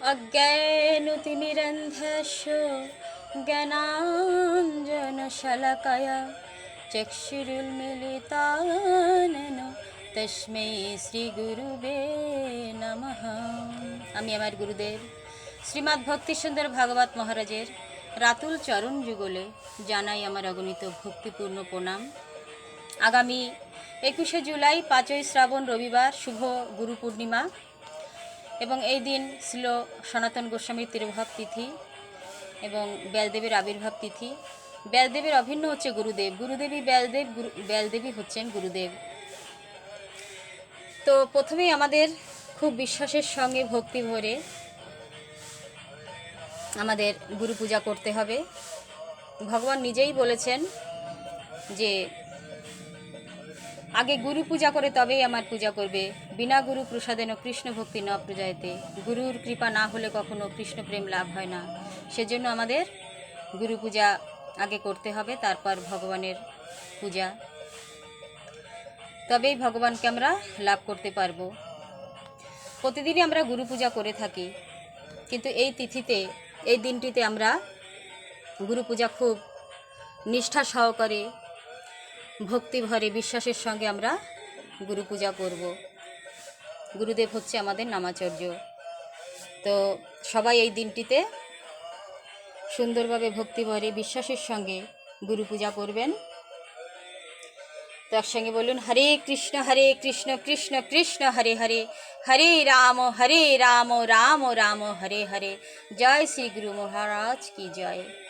অজ্ঞানতিমিরন্ধস্য জ্ঞানাঞ্জনশলাকয়া চক্ষুরুন্মিলিতানন তস্मै শ্রী গুরুবে নমঃ আমি আমার গুরুদেব শ্রীমৎ ভক্তি সুন্দর ভাগবত মহারাজের রাতুল চরণ যুগলে জানাই আমার অগণিত ভক্তিপূর্ণ প্রণাম। আগামী একুশে জুলাই পাঁচই শ্রাবণ রবিবার শুভ গুরু পূর্ণিমা। এবং এই দিন ছিল সনাতন গোস্বামীর তিরোভাব তিথি এবং ব্যালদেবের আবির্ভাব তিথি। ব্যালদেবের অভিন্ন হচ্ছে গুরুদেব। গুরুদেবী ব্যালদেব, গুরু, ব্যালদেবী হচ্ছেন গুরুদেব। তো প্রথমেই আমাদের খুব বিশ্বাসের সঙ্গে ভক্তি ভরে আমাদের গুরু পূজা করতে হবে। ভগবান নিজেই বলেছেন যে আগে গুরু পূজা করে তবেই আমার পূজা করবে। বিনা গুরু প্রসাদেন কৃষ্ণ ভক্তি ন প্রজায়তে। গুরুর কৃপা না হলে কখনো কৃষ্ণ প্রেম লাভ হয় না। সেজন্য আমাদের গুরু পূজা আগে করতে হবে, তারপর ভগবানের পূজা। তবেই ভগবানকে আমরা লাভ করতে পারব। প্রতিদিনই আমরা গুরু পূজা করে থাকি। কিন্তু এই তিথিতে, এই দিনটিতে আমরা গুরু পূজা খুব নিষ্ঠা সহকারে ভক্তি ভরে বিশ্বাসের সঙ্গে আমরা গুরু পূজা করব। গুরুদেব হচ্ছে আমাদের নামাচর্য। তো সবাই এই দিনটিতে সুন্দরভাবে ভক্তি ভরে বিশ্বাসের সঙ্গে গুরু পূজা করবেন। তো একসঙ্গে বলুন, হরে কৃষ্ণ হরে কৃষ্ণ কৃষ্ণ কৃষ্ণ, হরে হরে হরে রাম হরে রাম রাম রাম, হরে হরে। জয় শ্রী গুরু মহারাজ কি জয়।